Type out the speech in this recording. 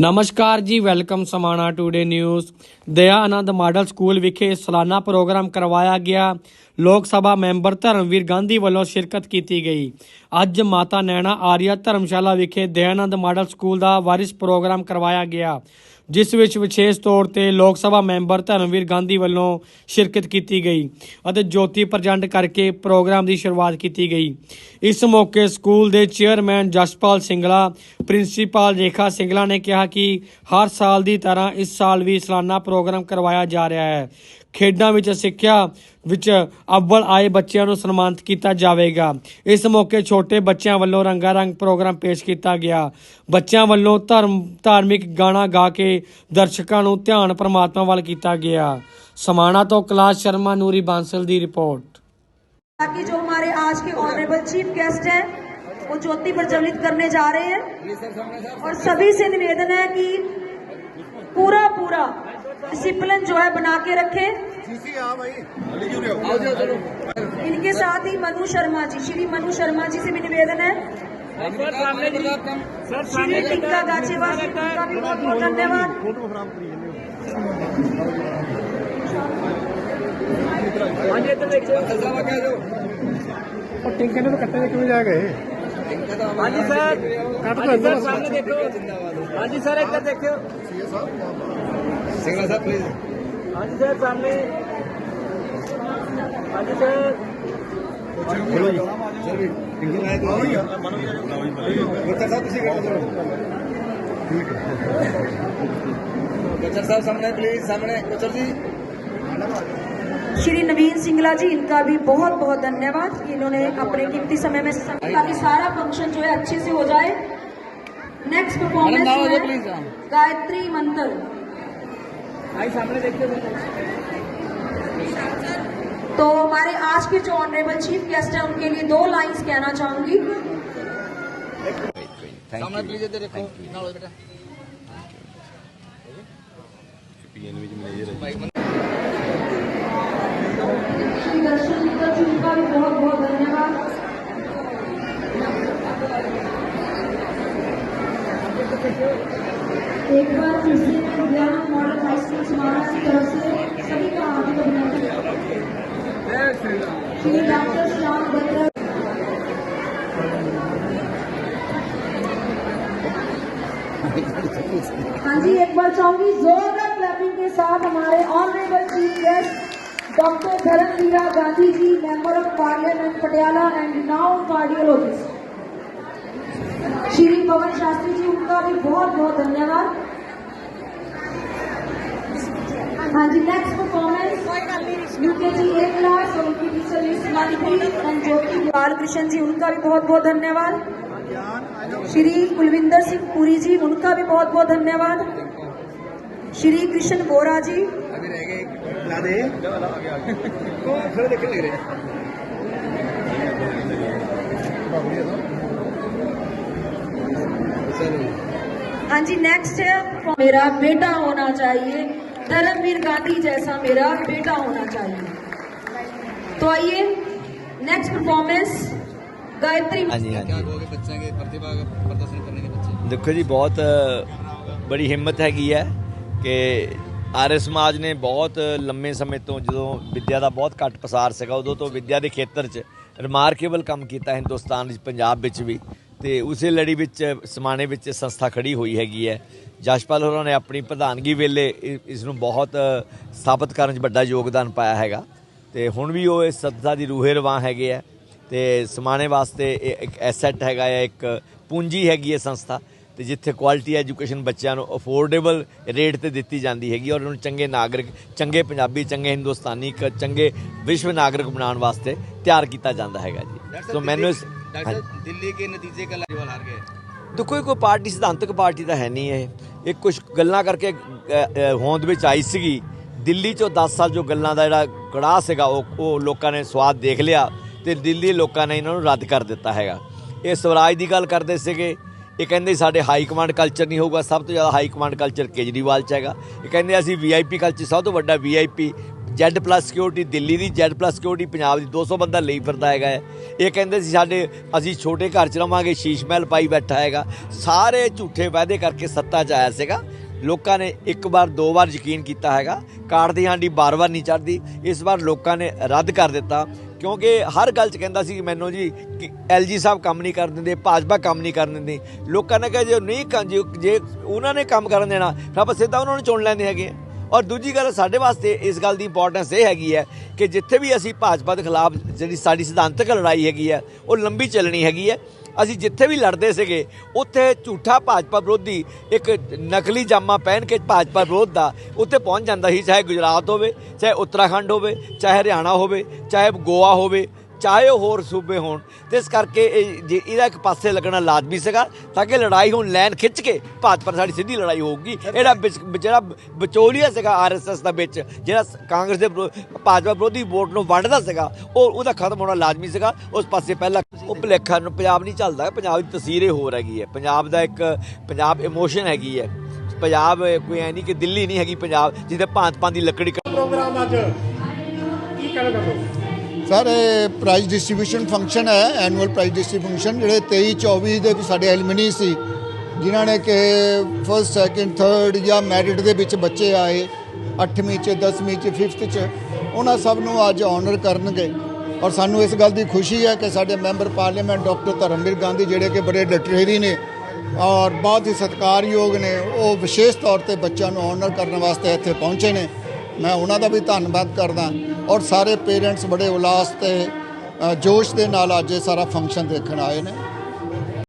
ਨਮਸਕਾਰ ਜੀ, welcome Samana today news. ਦਇਆ ਆਨੰਦ ਮਾਡਲ ਸਕੂਲ ਵਿਖੇ ਸਾਲਾਨਾ ਪ੍ਰੋਗਰਾਮ ਕਰਵਾਇਆ ਗਿਆ। ਲੋਕ ਸਭਾ ਮੈਂਬਰ ਧਰਮਵੀਰ ਗਾਂਧੀ ਵੱਲੋਂ ਸ਼ਿਰਕਤ ਕੀਤੀ ਗਈ। ਅੱਜ ਮਾਤਾ ਨੈਣਾ ਆਰੀਆ ਧਰਮਸ਼ਾਲਾ ਵਿਖੇ ਦਇਆਨੰਦ ਮਾਡਲ ਸਕੂਲ ਦਾ ਵਾਰਿਸ ਪ੍ਰੋਗਰਾਮ ਕਰਵਾਇਆ ਗਿਆ। ਜਿਸ ਵਿੱਚ ਵਿਸ਼ੇਸ਼ ਤੌਰ ਤੇ ਲੋਕ ਸਭਾ ਮੈਂਬਰ ਧਰਮਵੀਰ ਗਾਂਧੀ ਵੱਲੋਂ ਸ਼ਿਰਕਤ ਕੀਤੀ ਗਈ ਅਤੇ ਜੋਤੀ ਪ੍ਰਜੰਟ ਕਰਕੇ ਪ੍ਰੋਗਰਾਮ ਦੀ ਸ਼ੁਰੂਆਤ ਕੀਤੀ ਗਈ। ਇਸ ਮੌਕੇ ਸਕੂਲ ਦੇ ਚੇਅਰਮੈਨ ਜਸਪਾਲ ਸਿੰਗਲਾ, ਪ੍ਰਿੰਸੀਪਲ ਰੇਖਾ ਸਿੰਗਲਾ ਨੇ ਕਿਹਾ ਕਿ ਹਰ ਸਾਲ ਦੀ ਤਰ੍ਹਾਂ ਇਸ ਸਾਲ ਵੀ ਸਾਲਾਨਾ ਪ੍ਰੋਗਰਾਮ ਕਰਵਾਇਆ ਜਾ ਰਿਹਾ ਹੈ। ਖੇਡਾਂ ਵਿੱਚ ਸਿੱਖਿਆ ਵਿੱਚ ਅਵਲ ਆਏ ਬੱਚਿਆਂ ਨੂੰ ਸਨਮਾਨਿਤ ਕੀਤਾ ਜਾਵੇਗਾ। ਇਸ ਮੌਕੇ ਛੋਟੇ ਬੱਚਿਆਂ ਵੱਲੋਂ ਰੰਗਾਰੰਗ ਪ੍ਰੋਗਰਾਮ ਪੇਸ਼ ਕੀਤਾ ਗਿਆ। ਬੱਚਿਆਂ ਵੱਲੋਂ ਧਰਮ, ਧਾਰਮਿਕ ਗਾਣਾ ਗਾ ਕੇ ਦਰਸ਼ਕਾਂ ਨੂੰ ਧਿਆਨ ਪਰਮਾਤਮਾ ਵੱਲ ਕੀਤਾ ਗਿਆ। ਸਮਾਣਾ ਤੋਂ ਕਲਾਸ ਸ਼ਰਮਾ, ਨੂਰੀ ਬਾਂਸਲ ਦੀ ਰਿਪੋਰਟ। ताकि जो हमारे आज के ऑनरेबल चीफ गेस्ट हैं वो ज्योति प्रज्वलित करने जा रहे हैं और सभी से निवेदन है कि पूरा पूरा डिसिप्लिन जो है बना के रखे। इनके साथ ही मनु शर्मा जी श्री मनु शर्मा जी से भी निवेदन है। श्री टिक्का गाचेवास का भी बहुत बहुत धन्यवाद। टिंके ने हाँ तो कट्टे क्यों जा गए। हाँ, हाँ जी सर। सामने देखो। हाँ जी सर एक देखो सिंगला साहब प्लीज़ सर सामने। हाँ सर। प्लीज़ सामने जी। श्री नवीन सिंगला जी इनका भी बहुत बहुत धन्यवाद कि इन्होंने अपने कीमती समय में ताकि सारा फ़ंक्शन जो है अच्छे से हो जाए। नेक्स्ट परफॉर्मेंस गायत्री मंत्र तो हमारे आज के जो ऑनरेबल चीफ गेस्ट है उनके लिए दो लाइंस कहना चाहूँगी। दर्शन जी बहुत बहुत धन्यवाद Thank you. एक बार फिर से मॉडल समाना की तरफ़ से सभी का श्री डॉक्टर श्याम हाँ जी, एक बार चाहूँगी जोरदार क्लैपिंग के साथ हमारे honourable chief guest doctor Dharamvira Gandhi ji member of parliament Patiala and now cardiologist Shri Pawan Shastri ji उनका भी बहुत बहुत धन्यवाद। हाँ जी next performance UKG A class और उनकी टीचर ज्योति बालकृष्ण जी, उनका भी बहुत बहुत धन्यवाद। श्री कुलविंदर सिंह पुरी जी, उनका भी बहुत बहुत धन्यवाद। श्री कृष्ण बोरा जी। अभी रह गए दे को खड़े देखने लग रहे चलो हाँ जी नेक्स्ट है मेरा बेटा होना चाहिए धर्मवीर गांधी जैसा मेरा बेटा होना चाहिए तो आइए नेक्स्ट परफॉर्मेंस गायत्री ਹਾਂਜੀ क्या ਹਾਂਜੀ कहोगे बच्चे के प्रतिभा का प्रदर्शन करने के बच्चे ਦੇਖੋ ਜੀ ਬਹੁਤ ਬੜੀ ਹਿੰਮਤ ਹੈਗੀ ਹੈ ਕਿ ਆਰਯ ਸਮਾਜ ਨੇ ਬਹੁਤ ਲੰਮੇ ਸਮੇਂ ਤੋਂ ਜਦੋਂ ਵਿੱਦਿਆ ਦਾ ਬਹੁਤ ਘੱਟ ਪਸਾਰ ਸੀਗਾ ਉਦੋਂ ਤੋਂ ਵਿੱਦਿਆ ਦੇ ਖੇਤਰ 'ਚ ਰਿਮਾਰਕੇਬਲ ਕੰਮ ਕੀਤਾ ਹਿੰਦੁਸਤਾਨ ਵਿੱਚ ਪੰਜਾਬ ਵਿੱਚ ਵੀ ਤੇ ਉਸੇ ਲੜੀ ਵਿੱਚ, ਸਮਾਣੇ ਵਿੱਚ ਸੰਸਥਾ ਖੜੀ ਹੋਈ ਹੈਗੀ ਹੈ। ਜਸ਼ਪਾਲ ਹੋਰਾਂ ਨੇ ਆਪਣੀ ਪ੍ਰਧਾਨਗੀ ਵੇਲੇ ਇਸ ਨੂੰ ਬਹੁਤ ਸਥਾਪਿਤ ਕਰਨ 'ਚ ਵੱਡਾ ਯੋਗਦਾਨ ਪਾਇਆ ਹੈਗਾ। ਤੇ ਹੁਣ ਵੀ ਉਹ ਇਸ ਸੰਸਥਾ ਦੀ ਰੂਹੇ ਰਵਾਂ ਹੈਗੇ ਆ ਤੇ ਸਮਾਣੇ ਵਾਸਤੇ ਇਹ ਇੱਕ ਐਸੈਟ ਹੈਗਾ ਹੈ ਇੱਕ ਪੂੰਜੀ ਹੈਗੀ ਹੈ ਸੰਸਥਾ। ਤੇ ਜਿੱਥੇ ਕੁਆਲਿਟੀ ਐਜੂਕੇਸ਼ਨ ਬੱਚਿਆਂ ਨੂੰ ਅਫੋਰਡੇਬਲ ਰੇਟ ਤੇ ਦਿੱਤੀ ਜਾਂਦੀ ਹੈਗੀ ਔਰ ਉਹਨਾਂ ਨੂੰ ਚੰਗੇ ਨਾਗਰਿਕ ਚੰਗੇ ਪੰਜਾਬੀ ਚੰਗੇ ਹਿੰਦੁਸਤਾਨੀ ਚੰਗੇ ਵਿਸ਼ਵ ਨਾਗਰਿਕ ਬਣਾਉਣ ਵਾਸਤੇ ਤਿਆਰ ਕੀਤਾ ਜਾਂਦਾ ਹੈਗਾ ਜੀ। ਸੋ ਮੈਨੂੰ ਡਾਕਟਰ ਦਿੱਲੀ ਦੇ ਨਤੀਜੇ ਕਾ ਲਾਜਵਾਲ ਹਾਰ ਗਏ। ਦੇਖੋ ਇਹ ਕੋਈ ਪਾਰਟੀ ਸਿਧਾਂਤਕ ਪਾਰਟੀ ਤਾਂ ਹੈ ਨਹੀਂ ਇਹ। ਇਹ ਕੁਝ ਗੱਲਾਂ ਕਰਕੇ ਹੋਂਦ ਵਿੱਚ ਆਈ ਸੀਗੀ। ਦਿੱਲੀ ਚੋਂ 10 ਸਾਲ ਜੋ ਗੱਲਾਂ ਦਾ ਜਿਹੜਾ ਕੜਾਹ ਸੀਗਾ ਉਹ ਉਹ ਲੋਕਾਂ ਨੇ ਸਵਾਦ ਦੇਖ ਲਿਆ ਤੇ ਦਿੱਲੀ ਲੋਕਾਂ ਨੇ ਇਹਨਾਂ ਨੂੰ ਰੱਦ ਕਰ ਦਿੱਤਾ ਹੈਗਾ। ਇਹ ਸਵਰਾਜ ਦੀ ਗੱਲ ਕਰਦੇ ਸੀਗੇ। ਇਹ ਕਹਿੰਦੇ ਸਾਡੇ ਹਾਈ ਕਮਾਂਡ ਕਲਚਰ ਨਹੀਂ ਹੋਊਗਾ, ਸਭ ਤੋਂ ਜ਼ਿਆਦਾ ਹਾਈ ਕਮਾਂਡ ਕਲਚਰ ਕੇਜਰੀਵਾਲ ਚ ਹੈਗਾ। ਇਹ ਕਹਿੰਦੇ ਅਸੀਂ ਵੀਆਈਪੀ ਕਲਚਰ ਸਭ ਤੋਂ ਵੱਡਾ ਵੀਆਈਪੀ ਪਲੱਸ ਸਿਕਿਉਰਿਟੀ ਦਿੱਲੀ ਦੀ Z+ ਸਿਕਿਉਰਿਟੀ ਪੰਜਾਬ ਦੀ 200 ਬੰਦਾ ਲਈ ਫਿਰਦਾ ਹੈਗਾ ਹੈ। ਇਹ ਕਹਿੰਦੇ ਸੀ ਸਾਡੇ, ਅਸੀਂ ਛੋਟੇ ਘਰ 'ਚ ਰਵਾਂਗੇ, ਸ਼ੀਸ਼ ਮਹਿਲ ਪਾਈ ਬੈਠਾ ਹੈਗਾ। ਸਾਰੇ ਝੂਠੇ ਵਾਅਦੇ ਕਰਕੇ ਸੱਤਾ 'ਚ ਆਇਆ ਸੀਗਾ। ਲੋਕਾਂ ਨੇ ਇੱਕ ਵਾਰ, ਦੋ ਵਾਰ ਯਕੀਨ ਕੀਤਾ ਹੈਗਾ। ਕਾਰਡ ਦੀ ਹਾਂਡੀ ਬਾਰ-ਬਾਰ ਨਹੀਂ ਚੜਦੀ ਇਸ ਵਾਰ ਲੋਕਾਂ ਨੇ ਰੱਦ ਕਰ ਦਿੱਤਾ। ਕਿਉਂਕਿ ਹਰ ਗੱਲ 'ਚ ਕਹਿੰਦਾ ਸੀ ਮੈਨੂੰ ਜੀ ਕਿ ਐਲਜੀ ਸਾਹਿਬ ਕੰਮ ਨਹੀਂ ਕਰਨ ਦਿੰਦੇ, ਭਾਜਪਾ ਕੰਮ ਨਹੀਂ ਕਰਨ ਦਿੰਦੀ ਲੋਕਾਂ ਨੇ ਕਿਹਾ ਜੇ ਨਹੀਂ ਜੇ ਉਹਨਾਂ ਨੇ ਕੰਮ ਕਰਨ ਦੇਣਾ, ਫਿਰ ਆਪਾਂ ਸਿੱਧਾ ਉਹਨਾਂ ਨੂੰ ਚੁਣ ਲੈਂਦੇ ਹੈਗੇ ਆ। ਔਰ ਦੂਜੀ ਗੱਲ ਸਾਡੇ ਵਾਸਤੇ ਇਸ ਗੱਲ ਦੀ ਇੰਪੋਰਟੈਂਸ ਇਹ ਹੈਗੀ ਹੈ ਕਿ ਜਿੱਥੇ ਵੀ ਅਸੀਂ ਭਾਜਪਾ ਦੇ ਖਿਲਾਫ ਜਿਹੜੀ ਸਾਡੀ ਸਿਧਾਂਤਕ ਲੜਾਈ ਹੈਗੀ ਹੈ, ਉਹ ਲੰਬੀ ਚੱਲਣੀ ਹੈਗੀ ਹੈ ਅਸੀਂ ਜਿੱਥੇ ਵੀ ਲੜਦੇ ਸੀਗੇ, ਉੱਥੇ ਝੂਠਾ ਭਾਜਪਾ ਵਿਰੋਧੀ ਇੱਕ ਨਕਲੀ ਜਾਮਾ ਪਹਿਨ ਕੇ ਭਾਜਪਾ ਵਿਰੋਧ ਦਾ ਉੱਥੇ ਪਹੁੰਚ ਜਾਂਦਾ ਸੀ, ਚਾਹੇ ਗੁਜਰਾਤ ਹੋਵੇ, ਚਾਹੇ ਉੱਤਰਾਖੰਡ ਹੋਵੇ, ਚਾਹੇ ਹਰਿਆਣਾ ਹੋਵੇ, ਚਾਹੇ ਗੋਆ ਹੋਵੇ। ਚਾਹੇ ਉਹ ਹੋਰ ਸੂਬੇ ਹੋਣ। ਤੇ ਇਸ ਕਰਕੇ ਇਹ ਜੇ ਇਹਦਾ ਇੱਕ ਪਾਸੇ ਲੱਗਣਾ ਲਾਜ਼ਮੀ ਸੀਗਾ, ਤਾਂ ਕਿ ਲੜਾਈ ਹੁਣ ਲਾਈਨ ਖਿੱਚ ਕੇ ਭਾਜਪਾ ਸਾਡੀ ਸਿੱਧੀ ਲੜਾਈ ਹੋਊਗੀ। ਇਹਦਾ ਜਿਹੜਾ ਵਿਚੋਲੀਆ ਸੀਗਾ ਆਰਐਸਐਸ ਦਾ ਵਿੱਚ, ਜਿਹੜਾ ਕਾਂਗਰਸ ਦੇ ਭਾਜਪਾ ਵਿਰੋਧੀ ਵੋਟ ਨੂੰ ਵੰਡਦਾ ਸੀਗਾ, ਉਹ, ਉਹਦਾ ਖਤਮ ਹੋਣਾ ਲਾਜ਼ਮੀ ਸੀਗਾ। ਉਸ ਪਾਸੇ ਪਹਿਲਾਂ ਉਹ ਭੁਲੇਖਾ ਨੂੰ ਪੰਜਾਬ ਨਹੀਂ ਚੱਲਦਾ, ਪੰਜਾਬ ਦੀ ਤਸਵੀਰ ਹੋਰ ਹੈਗੀ ਹੈ। ਪੰਜਾਬ ਦਾ ਇੱਕ ਪੰਜਾਬ ਇਮੋਸ਼ਨ ਹੈਗੀ ਹੈ। ਪੰਜਾਬ ਕੋਈ ਐ ਨਹੀਂ ਕਿ ਦਿੱਲੀ ਨਹੀਂ ਹੈਗੀ ਪੰਜਾਬ ਜਿੱਥੇ ਭਾਂਤ ਭਾਂਤ ਦੀ ਲੱਕੜੀ ਪ੍ਰੋਗਰਾਮ ਅੱਜ ਕੀ ਕਹਿਣਾ ਚਾਹੁੰਦੇ ਸਰ, ਇਹ ਪ੍ਰਾਈਜ਼ ਡਿਸਟ੍ਰੀਬਿਊਸ਼ਨ ਫੰਕਸ਼ਨ ਹੈ ਐਨੂਅਲ ਪ੍ਰਾਈਜ਼ ਡਿਸਟ੍ਰੀਬਿਊਸ਼ਨ ਜਿਹੜੇ 23 24 ਦੇ ਸਾਡੇ ਐਲੂਮਨੀ ਸੀ, ਜਿਨ੍ਹਾਂ ਨੇ ਕਿ ਫਸਟ ਸੈਕਿੰਡ ਥਰਡ ਜਾਂ ਮੈਰਿਟ ਦੇ ਵਿੱਚ ਬੱਚੇ ਆਏ 8ਵੀਂ ਚ 10ਵੀਂ ਚ 5th ਚ, ਉਹਨਾਂ ਸਭ ਨੂੰ ਅੱਜ ਆਨਰ ਕਰਨਗੇ। ਔਰ ਸਾਨੂੰ ਇਸ ਗੱਲ ਦੀ ਖੁਸ਼ੀ ਹੈ ਕਿ ਸਾਡੇ member parliament doctor Dharamvir Gandhi, ਜਿਹੜੇ ਕਿ ਬੜੇ ਡਟਰੇਰੀ ਨੇ, ਔਰ ਬਹੁਤ ਹੀ ਸਤਿਕਾਰਯੋਗ ਨੇ, ਉਹ ਵਿਸ਼ੇਸ਼ ਤੌਰ ਤੇ ਬੱਚਿਆਂ ਨੂੰ ਆਨਰ ਕਰਨ ਵਾਸਤੇ ਇੱਥੇ ਪਹੁੰਚੇ ਨੇ। ਮੈਂ ਉਹਨਾਂ ਦਾ ਵੀ ਧੰਨਵਾਦ ਕਰਦਾ ਔਰ ਸਾਰੇ ਪੇਰੈਂਟਸ ਬੜੇ ਉਲਾਸ ਤੇ ਜੋਸ਼ ਦੇ ਨਾਲ ਅੱਜ ਇਹ ਸਾਰਾ ਫੰਕਸ਼ਨ ਦੇਖਣ ਆਏ ਨੇ।